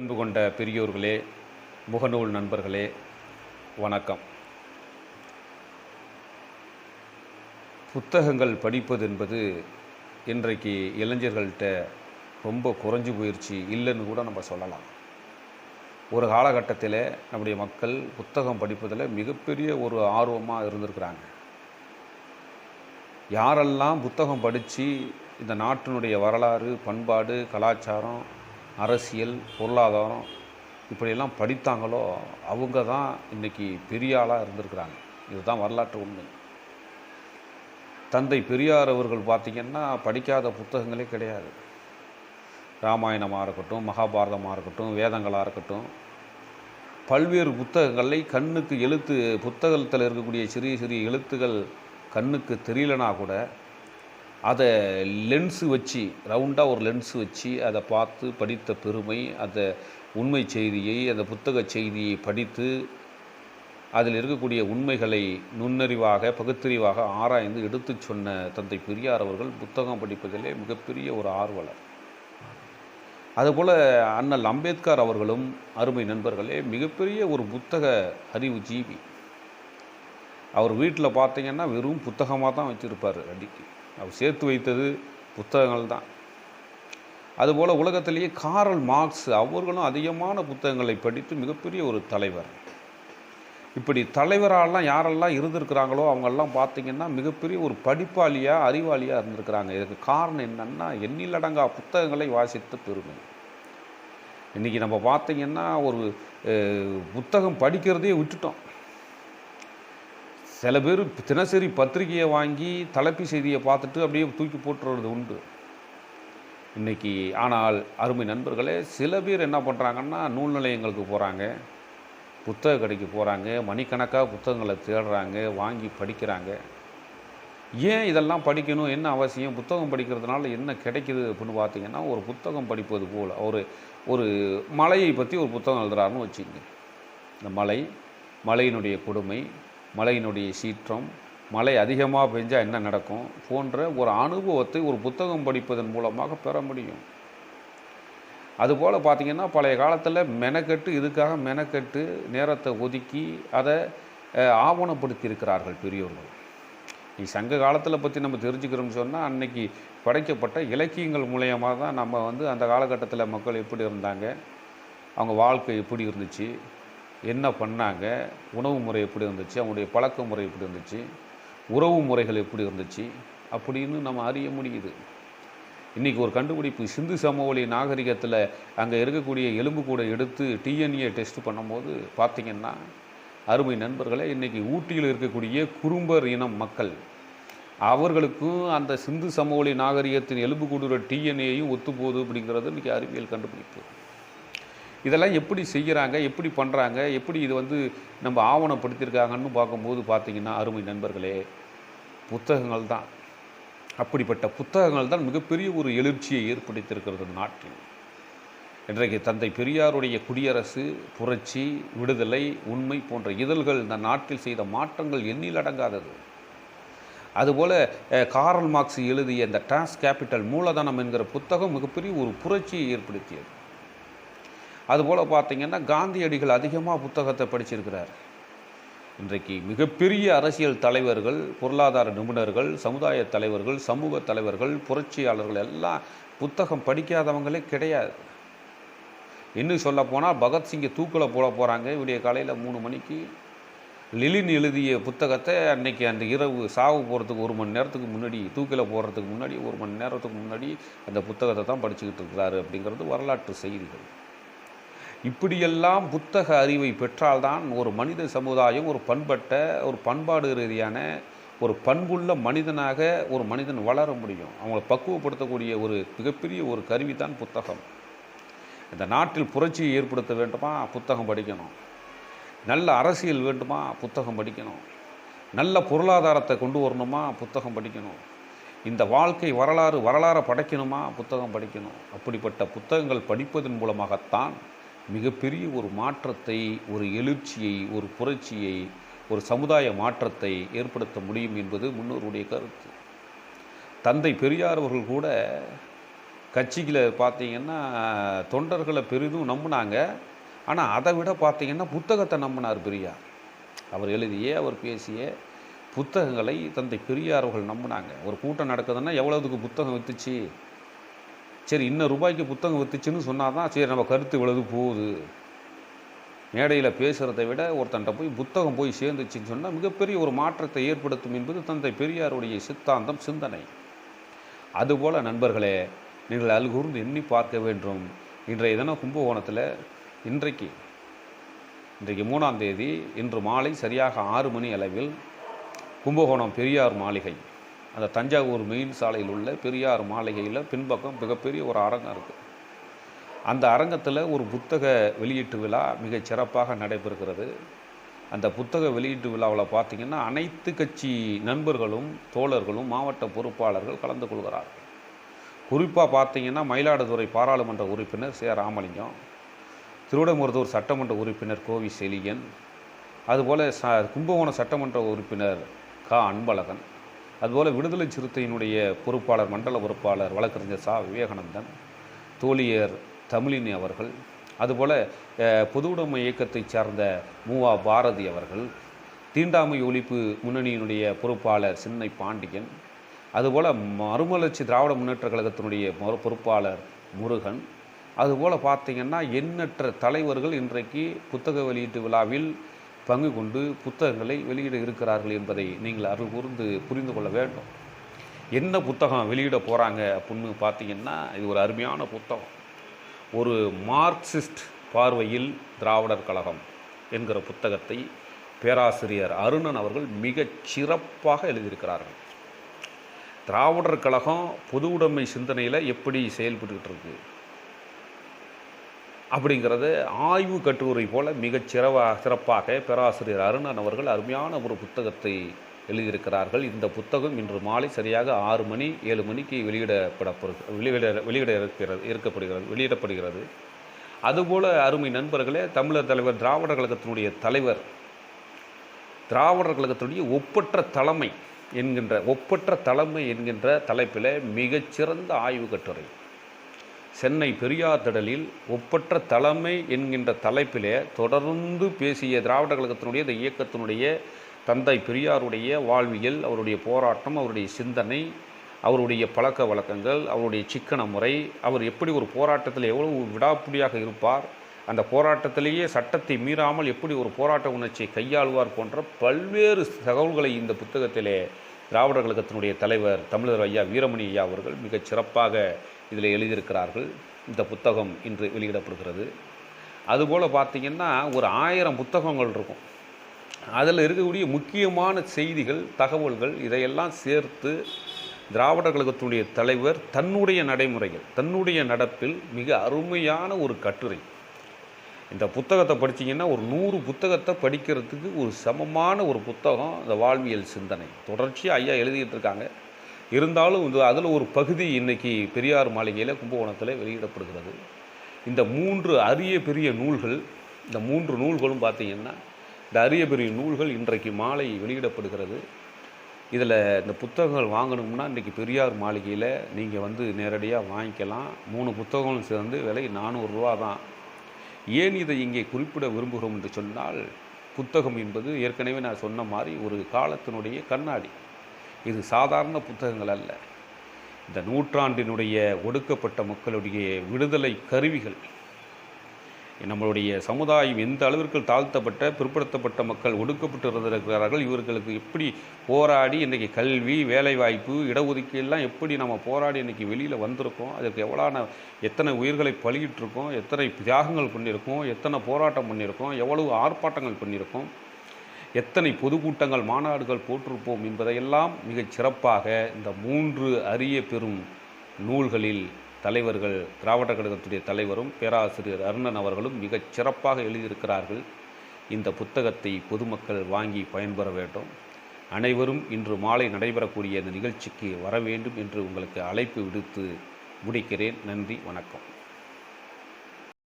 அன்பு கொண்ட பெரியோர்களே முகநூல் நண்பர்களே வணக்கம். புத்தகங்கள் படிப்பது என்பது இன்றைக்கு இளைஞர்கள்ட்ட ரொம்ப குறைஞ்சு போயிடுச்சு இல்லைன்னு கூட நம்ம சொல்லலாம். ஒரு காலகட்டத்தில் நம்முடைய மக்கள் புத்தகம் படிப்பதில் மிகப்பெரிய ஒரு ஆர்வமாக இருந்திருக்கிறாங்க. யாரெல்லாம் புத்தகம் படித்து இந்த நாட்டினுடைய வரலாறு பண்பாடு கலாச்சாரம் அரசியல் பொருளாதாரம் இப்படியெல்லாம் படித்தாங்களோ அவங்க தான் இன்றைக்கி பெரிய ஆளாக இருந்திருக்கிறாங்க. இதுதான் வரலாற்று உண்மை. தந்தை பெரியார் அவர்கள் பார்த்திங்கன்னா படிக்காத புத்தகங்களே கிடையாது. ராமாயணமாக இருக்கட்டும் மகாபாரதமாக இருக்கட்டும் வேதங்களாக இருக்கட்டும் பல்வேறு புத்தகங்களை கண்ணுக்கு எழுத்து புத்தகத்தில் இருக்கக்கூடிய சிறிய சிறிய எழுத்துகள் கண்ணுக்கு தெரியலனா கூட அதை லென்ஸு வச்சு ரவுண்டாக ஒரு லென்ஸு வச்சு அதை பார்த்து படித்த பெருமை அந்த உண்மை செய்தியை அந்த புத்தக செய்தியை படித்து அதில் இருக்கக்கூடிய உண்மைகளை நுண்ணறிவாக பகுத்தறிவாக ஆராய்ந்து எடுத்துச் சொன்ன தந்தை பெரியார் அவர்கள் புத்தகம் படிப்பதிலே மிகப்பெரிய ஒரு ஆர்வலர். அதுபோல் அண்ணல் அம்பேத்கர் அவர்களும் அருமை நண்பர்களே மிகப்பெரிய ஒரு புத்தக அறிவு ஜீவி. அவர் வீட்டில் பார்த்தீங்கன்னா வெறும் புத்தகமாக தான் வச்சுருப்பார் அடிக்கி. அவர் சேர்த்து வைத்தது புத்தகங்கள் தான் அதுபோல் உலகத்திலேயே காரல் மார்க்ஸ் அவர்களும் அதிகமான புத்தகங்களை படித்து மிகப்பெரிய ஒரு தலைவர். இப்படி தலைவராலாம் யாரெல்லாம் இருந்திருக்கிறாங்களோ அவங்கெல்லாம் பார்த்தீங்கன்னா மிகப்பெரிய ஒரு படிப்பாளியாக அறிவாளியாக இருந்திருக்கிறாங்க. இதுக்கு காரணம் என்னென்னா எண்ணிலடங்கா புத்தகங்களை வாசித்த பெருமை. இன்றைக்கி நம்ம பார்த்தீங்கன்னா ஒரு புத்தகம் படிக்கிறதையே விட்டுட்டோம். சில பேர் தினசரி பத்திரிகையை வாங்கி தலைப்பு செய்தியை பார்த்துட்டு அப்படியே தூக்கி போட்டுறது உண்டு. இன்றைக்கி ஆனால் அருமை நண்பர்களே சில பேர் என்ன பண்ணுறாங்கன்னா நூல் நிலையங்களுக்கு போகிறாங்க புத்தக கடைக்கு போகிறாங்க மணிக்கணக்காக புத்தகங்களை தேடுறாங்க வாங்கி படிக்கிறாங்க. ஏன் இதெல்லாம் படிக்கணும்? என்ன அவசியம்? புத்தகம் படிக்கிறதுனால என்ன கிடைக்குது அப்படின்னு பார்த்தீங்கன்னா ஒரு புத்தகம் படிப்பது போல் ஒரு ஒரு மலையை பற்றி ஒரு புத்தகம் எழுதுறாருன்னு வச்சுக்கோங்க. இந்த மலை மலையினுடைய கொடுமை மழையினுடைய சீற்றம் மழை அதிகமாக பெஞ்சால் என்ன நடக்கும் போன்ற ஒரு அனுபவத்தை ஒரு புத்தகம் படிப்பதன் மூலமாக பெற முடியும். அதுபோல் பார்த்திங்கன்னா பழைய காலத்தில் மெனக்கெட்டு இதுக்காக மெனக்கெட்டு நேரத்தை ஒதுக்கி அதை ஆவணப்படுத்தி இருக்கிறார்கள் பெரியோர்கள். நீ சங்க காலத்தில் பற்றி நம்ம தெரிஞ்சுக்கிறோம்னு சொன்னால் அன்னைக்கு படைக்கப்பட்ட இலக்கியங்கள் மூலயமா தான் நம்ம வந்து அந்த காலகட்டத்தில் மக்கள் எப்படி இருந்தாங்க அவங்க வாழ்க்கை எப்படி இருந்துச்சு என்ன பண்ணாங்க? உணவு முறை எப்படி இருந்துச்சு? அவங்களுடைய பழக்க முறை எப்படி இருந்துச்சு? உறவு முறைகள் எப்படி இருந்துச்சு? அப்படின்னு நம்ம அறிய முடியுது. இன்றைக்கி ஒரு கண்டுபிடிப்பு சிந்து சமவெளி நாகரிகத்தில் அங்கே இருக்கக்கூடிய எலும்பு கூட எடுத்து டிஎன்ஏ டெஸ்ட் பண்ணும்போது பார்த்திங்கன்னா அருமை நண்பர்களே இன்றைக்கி ஊட்டியில் இருக்கக்கூடிய குறும்பர் இனம் மக்கள் அவர்களுக்கும் அந்த சிந்து சமவெளி நாகரிகத்தின் எலும்பு கூடுற டிஎன்ஏயும் ஒத்துப்போகுது அப்படிங்கிறது இன்றைக்கி அறிவியல் கண்டுபிடிப்பு. இதெல்லாம் எப்படி செய்கிறாங்க எப்படி பண்ணுறாங்க எப்படி இது வந்து நம்ம ஆவணப்படுத்தியிருக்காங்கன்னு பார்க்கும்போது பார்த்திங்கன்னா அருமை நண்பர்களே புத்தகங்கள் தான். அப்படிப்பட்ட புத்தகங்கள் தான் மிகப்பெரிய ஒரு எழுச்சியை ஏற்படுத்தியிருக்கிறது நாட்டில். இன்றைக்கு தந்தை பெரியாருடைய குடியரசு புரட்சி விடுதலை உண்மை போன்ற இதழ்கள் இந்த நாட்டில் செய்த மாற்றங்கள் எண்ணில் அடங்காதது. அதுபோல் காரல் மார்க்ஸ் எழுதிய இந்த டிரான்ஸ் கேபிட்டல் மூலதனம் என்கிற புத்தகம் மிகப்பெரிய ஒரு புரட்சியை ஏற்படுத்தியது. அதுபோல் பார்த்திங்கன்னா காந்தியடிகள் அதிகமாக புத்தகத்தை படிச்சிருக்கிறார். இன்றைக்கு மிகப்பெரிய அரசியல் தலைவர்கள் பொருளாதார நிபுணர்கள் சமுதாய தலைவர்கள் சமூக தலைவர்கள் புரட்சியாளர்கள் எல்லாம் புத்தகம் படிக்காதவங்களே கிடையாது. இன்னும் சொல்ல போனால் பகத்சிங்கை தூக்கில் போட போகிறாங்க விடிய காலையில் மூணு மணிக்கு லிலின் எழுதிய புத்தகத்தை அன்னைக்கு அந்த இரவு சாவு போகிறதுக்கு ஒரு மணி நேரத்துக்கு முன்னாடி தூக்கில் போடுறதுக்கு முன்னாடி ஒரு மணி நேரத்துக்கு முன்னாடி அந்த புத்தகத்தை தான் படிச்சுக்கிட்டு இருக்கிறாரு அப்படிங்கிறது வரலாற்று செய்திகள். இப்படியெல்லாம் புத்தக அறிவை பெற்றால்தான் ஒரு மனித சமுதாயம் ஒரு பண்பட்ட ஒரு பண்பாடு ரீதியான ஒரு பண்புள்ள மனிதனாக ஒரு மனிதன் வளர முடியும். அவங்களை பக்குவப்படுத்தக்கூடிய ஒரு மிகப்பெரிய ஒரு கருவி தான் புத்தகம். இந்த நாட்டில் புரட்சியை ஏற்படுத்த வேண்டுமா? புத்தகம் படிக்கணும். நல்ல அரசியல் வேண்டுமா? புத்தகம் படிக்கணும். நல்ல பொருளாதாரத்தை கொண்டு வரணுமா? புத்தகம் படிக்கணும். இந்த வாழ்க்கை வரலாறு வரலாறை படைக்கணுமா? புத்தகம் படிக்கணும். அப்படிப்பட்ட புத்தகங்கள் படிப்பதன் மூலமாகத்தான் மிகப்பெரிய ஒரு மாற்றத்தை ஒரு எழுச்சியை ஒரு புரட்சியை ஒரு சமுதாய மாற்றத்தை ஏற்படுத்த முடியும் என்பது முன்னோருடைய கருத்து. தந்தை பெரியார் அவர்கள் கூட கட்சிகளை பார்த்தீங்கன்னா தொண்டர்களை பெரிதும் நம்பினாங்க. ஆனால் அதை விட பார்த்தீங்கன்னா புத்தகத்தை நம்பினார் பெரியார். அவர் எழுதிய அவர் பேசிய புத்தகங்களை தந்தை பெரியார் அவர்கள் நம்பினாங்க. ஒரு கூட்டம் நடக்குதுன்னா எவ்வளோதுக்கு புத்தகம் வித்துச்சு? சரி இன்னும் ரூபாய்க்கு புத்தகம் வித்துச்சுன்னு சொன்னால் தான் சரி நம்ம கருத்து விழுது போகுது. மேடையில் பேசுகிறத விட ஒருத்தன்ட்ட போய் புத்தகம் போய் சேர்ந்துச்சுன்னு சொன்னால் மிகப்பெரிய ஒரு மாற்றத்தை ஏற்படுத்தும் என்பது தந்தை பெரியாருடைய சித்தாந்தம் சிந்தனை. அதுபோல் நண்பர்களே நீங்கள் அல்கூர்ந்து எண்ணி பார்க்க வேண்டும். இன்றைய தினம் கும்பகோணத்தில் இன்றைக்கு இன்றைக்கு மூணாம் தேதி இன்று மாலை சரியாக ஆறு மணி அளவில் கும்பகோணம் பெரியார் மாளிகை. அந்த தஞ்சாவூர் மெயின் சாலையில் உள்ள பெரியார் மாளிகையில் பின்பக்கம் மிகப்பெரிய ஒரு அரங்கம் இருக்குது அந்த அரங்கத்தில் ஒரு புத்தக வெளியீட்டு விழா மிகச் சிறப்பாக நடைபெறுகிறது. அந்த புத்தக வெளியீட்டு விழாவில் பார்த்திங்கன்னா அனைத்து கட்சி நண்பர்களும் தோழர்களும் மாவட்ட பொறுப்பாளர்கள் கலந்து கொள்கிறார்கள். குறிப்பாக பார்த்தீங்கன்னா மயிலாடுதுறை பாராளுமன்ற உறுப்பினர் சே. ராமலிங்கம் திருவிடமுருதூர் சட்டமன்ற உறுப்பினர் கோவி செலியன் அதுபோல் ச. கும்பகோணம் சட்டமன்ற உறுப்பினர் க. அன்பழகன் அதுபோல் விடுதலை சிறுத்தையினுடைய பொறுப்பாளர் மண்டல பொறுப்பாளர் வழக்கறிஞர் சா. விவேகானந்தன் தோழியர் தமிழினி அவர்கள் அதுபோல் பொதுவுடைமை இயக்கத்தைச் சார்ந்த மூவா பாரதி அவர்கள் தீண்டாமை ஒழிப்பு முன்னணியினுடைய பொறுப்பாளர் சின்னை பாண்டியன் அதுபோல் மறுமலர்ச்சி திராவிட முன்னேற்ற கழகத்தினுடைய பொறுப்பாளர் முருகன் அதுபோல் பார்த்திங்கன்னா எண்ணற்ற தலைவர்கள் இன்றைக்கு புத்தக வெளியீட்டு விழாவில் பங்கு கொண்டு புத்தகங்களை வெளியிட இருக்கிறார்கள் என்பதை நீங்கள் அருள் கூர்ந்து புரிந்து கொள்ள வேண்டும். என்ன புத்தகம் வெளியிட போகிறாங்க அப்படின்னு பார்த்தீங்கன்னா இது ஒரு அருமையான புத்தகம். ஒரு மார்க்சிஸ்ட் பார்வையில் திராவிடர் கழகம் என்கிற புத்தகத்தை பேராசிரியர் அருணன் அவர்கள் மிகச் சிறப்பாக எழுதியிருக்கிறார்கள். திராவிடர் கழகம் பொது உடைமை சிந்தனையில் எப்படி செயல்பட்டுக்கிட்டு இருக்குது அப்படிங்கிறத ஆய்வு கட்டுரை போல் மிகச் சிறவா சிறப்பாக பேராசிரியர் அருணன் அவர்கள் அருமையான ஒரு புத்தகத்தை எழுதியிருக்கிறார்கள். இந்த புத்தகம் இன்று மாலை சரியாக ஆறு மணி ஏழு மணிக்கு வெளியிடப்பட வெளியிட வெளியிட இருக்கிறது இருக்கப்படுகிறது வெளியிடப்படுகிறது. அதுபோல் அருமை நண்பர்களே தமிழர் தலைவர் திராவிடர் கழகத்தினுடைய தலைவர் திராவிடர் கழகத்தினுடைய ஒப்பற்ற தலைமை என்கின்ற ஒப்பற்ற தலைமை என்கின்ற தலைப்பில் மிகச்சிறந்த ஆய்வு கட்டுரை. சென்னை பெரியார் திடலில் ஒப்பற்ற தலைமை என்கின்ற தலைப்பிலே தொடர்ந்து பேசிய திராவிட கழகத்தினுடைய இந்த இயக்கத்தினுடைய தந்தை பெரியாருடைய வாழ்வியல் அவருடைய போராட்டம் அவருடைய சிந்தனை அவருடைய பழக்க வழக்கங்கள் அவருடைய சிக்கன முறை அவர் எப்படி ஒரு போராட்டத்தில் எவ்வளவு விடாப்புடியாக இருப்பார் அந்த போராட்டத்திலேயே சட்டத்தை மீறாமல் எப்படி ஒரு போராட்ட உணர்ச்சியை கையாளுவார் போன்ற பல்வேறு தகவல்களை இந்த புத்தகத்திலே திராவிடர் கழகத்தினுடைய தலைவர் தமிழர் ஐயா வீரமணி ஐயா அவர்கள் மிகச் சிறப்பாக இதில் எழுதியிருக்கிறார்கள். இந்த புத்தகம் இன்று வெளியிடப்படுகிறது. அதுபோல் பார்த்திங்கன்னா ஒரு ஆயிரம் புத்தகங்கள் இருக்கும். அதில் இருக்கக்கூடிய முக்கியமான செய்திகள் தகவல்கள் இதையெல்லாம் சேர்த்து திராவிடர் கழகத்தினுடைய தலைவர் தன்னுடைய நடைமுறைகள் தன்னுடைய நடப்பில் மிக அருமையான ஒரு கட்டுரை. இந்த புத்தகத்தை படிச்சீங்கன்னா ஒரு நூறு புத்தகத்தை படிக்கிறதுக்கு ஒரு சமமான ஒரு புத்தகம் இந்த வாழ்வியல் சிந்தனை. தொடர்ச்சியாக ஐயா எழுதிக்கிட்டு இருக்காங்க. இருந்தாலும் இது அதில் ஒரு பகுதி இன்றைக்கி பெரியார் மாளிகையில் கும்பகோணத்தில் வெளியிடப்படுகிறது. இந்த மூன்று அரிய பெரிய நூல்கள் இந்த மூன்று நூல்களும் பார்த்தீங்கன்னா இந்த அரிய பெரிய நூல்கள் இன்றைக்கு மாலை வெளியிடப்படுகிறது. இதில் இந்த புத்தகங்கள் வாங்கணும்னா இன்றைக்கி பெரியார் மாளிகையில் நீங்கள் வந்து நேரடியாக வாங்கிக்கலாம். மூணு புத்தகங்களும் சேர்ந்து விலை நானூறுரூவா தான் ஏன் இதை இங்கே குறிப்பிட விரும்புகிறோம் என்று சொன்னால் புத்தகம் என்பது ஏற்கனவே நான் சொன்ன மாதிரி ஒரு காலத்தினுடைய கண்ணாடி. இது சாதாரண புத்தகங்கள் அல்ல. இந்த நூற்றாண்டினுடைய ஒடுக்கப்பட்ட மக்களுடைய விடுதலை கருவிகள் நம்மளுடைய சமுதாயம் எந்த அளவிற்கு தாழ்த்தப்பட்ட பிற்படுத்தப்பட்ட மக்கள் ஒடுக்கப்பட்டு இருந்திருக்கிறார்கள் இவர்களுக்கு எப்படி போராடி இன்றைக்கி கல்வி வேலைவாய்ப்பு இடஒதுக்கீடுலாம் எப்படி நம்ம போராடி இன்றைக்கி வெளியில் வந்திருக்கோம் அதுக்கு எவ்வளோ எத்தனை உயிர்களை பலியிட்டிருக்கோம் எத்தனை தியாகங்கள் பண்ணியிருக்கோம் எத்தனை போராட்டம் பண்ணியிருக்கோம் எவ்வளவு ஆர்ப்பாட்டங்கள் பண்ணியிருக்கோம் எத்தனை பொதுக்கூட்டங்கள் மாநாடுகள் போட்டிருப்போம் என்பதையெல்லாம் மிகச் சிறப்பாக இந்த மூன்று அரிய பெரும் நூல்களில் தலைவர்கள் திராவிட கழகத்துடைய தலைவரும் பேராசிரியர் அருணன் அவர்களும் மிகச் சிறப்பாக எழுதியிருக்கிறார்கள். இந்த புத்தகத்தை பொதுமக்கள் வாங்கி பயன்பெற வேண்டும். அனைவரும் இன்று மாலை நடைபெறக்கூடிய இந்த நிகழ்ச்சிக்கு வர வேண்டும் என்று உங்களுக்கு அழைப்பு விடுத்து முடிக்கிறேன். நன்றி வணக்கம்.